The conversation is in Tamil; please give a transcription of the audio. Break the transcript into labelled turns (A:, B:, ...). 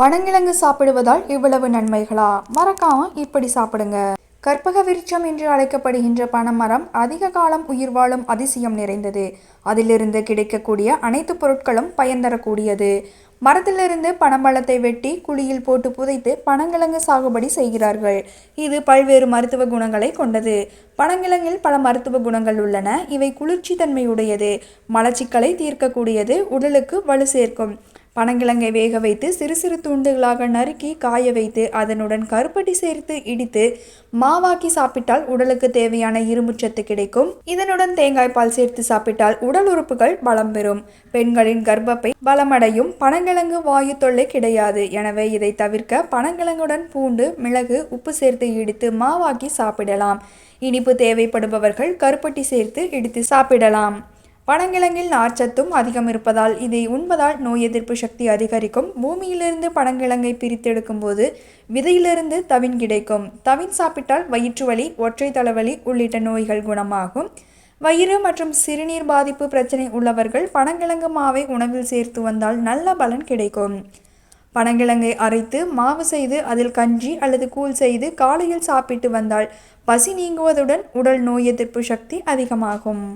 A: பனங்கிழங்கு சாப்பிடுவதால் இவ்வளவு நன்மைகளா? மறக்காம இப்படி சாப்பிடுங்க. கற்பக விருட்சம் என்று அழைக்கப்படுகின்ற பனைமரம் அதிக காலம் உயிர் வாழும் அதிசயம் நிறைந்தது. அதிலிருந்து கிடைக்கக்கூடிய அனைத்து பொருட்களும் பயன் தரக்கூடியது. மரத்திலிருந்து பனம்பழத்தை வெட்டி குழியில் போட்டு புதைத்து பனங்கிழங்கு சாகுபடி செய்கிறார்கள். இது பல்வேறு மருத்துவ குணங்களை கொண்டது. பனங்கிழங்கில் பல மருத்துவ குணங்கள் உள்ளன. இவை குளிர்ச்சி தன்மையுடையது மலச்சிக்கலை தீர்க்கக்கூடியது. உடலுக்கு வலு சேர்க்கும். பனங்கிழங்கை வேக வைத்து சிறு சிறு துண்டுகளாக நறுக்கி காய வைத்து அதனுடன் கருப்பட்டி சேர்த்து இடித்து மாவாக்கி சாப்பிட்டால் உடலுக்கு தேவையான இரும்புச்சத்து கிடைக்கும். இதனுடன் தேங்காய் பால் சேர்த்து சாப்பிட்டால் உடல் உறுப்புகள் பலம் பெறும். பெண்களின் கர்ப்பப்பை பலமடையும். பனங்கிழங்கு வாயு தொல்லை கிடையாது. எனவே இதை தவிர்க்க பனங்கிழங்குடன் பூண்டு மிளகு உப்பு சேர்த்து இடித்து மாவாக்கி சாப்பிடலாம். இனிப்பு தேவைப்படுபவர்கள் கருப்பட்டி சேர்த்து இடித்து சாப்பிடலாம். பனங்கிழங்கில் நார்ச்சத்தும் அதிகம் இருப்பதால் இதை உண்பதால் நோய் எதிர்ப்பு சக்தி அதிகரிக்கும். பூமியிலிருந்து பனங்கிழங்கை பிரித்தெடுக்கும் போது விதையிலிருந்து தவின் கிடைக்கும். தவின் சாப்பிட்டால் வயிற்று வலி ஒற்றை தலைவலி உள்ளிட்ட நோய்கள் குணமாகும். வயிறு மற்றும் சிறுநீர் பாதிப்பு பிரச்சனை உள்ளவர்கள் பனங்கிழங்கு மாவை உணவில் சேர்த்து வந்தால் நல்ல பலன் கிடைக்கும். பனங்கிழங்கை அரைத்து மாவு செய்து அதில் கஞ்சி அல்லது கூழ் செய்து காலையில் சாப்பிட்டு வந்தால் பசி நீங்குவதுடன் உடல் நோய் எதிர்ப்பு சக்தி அதிகமாகும்.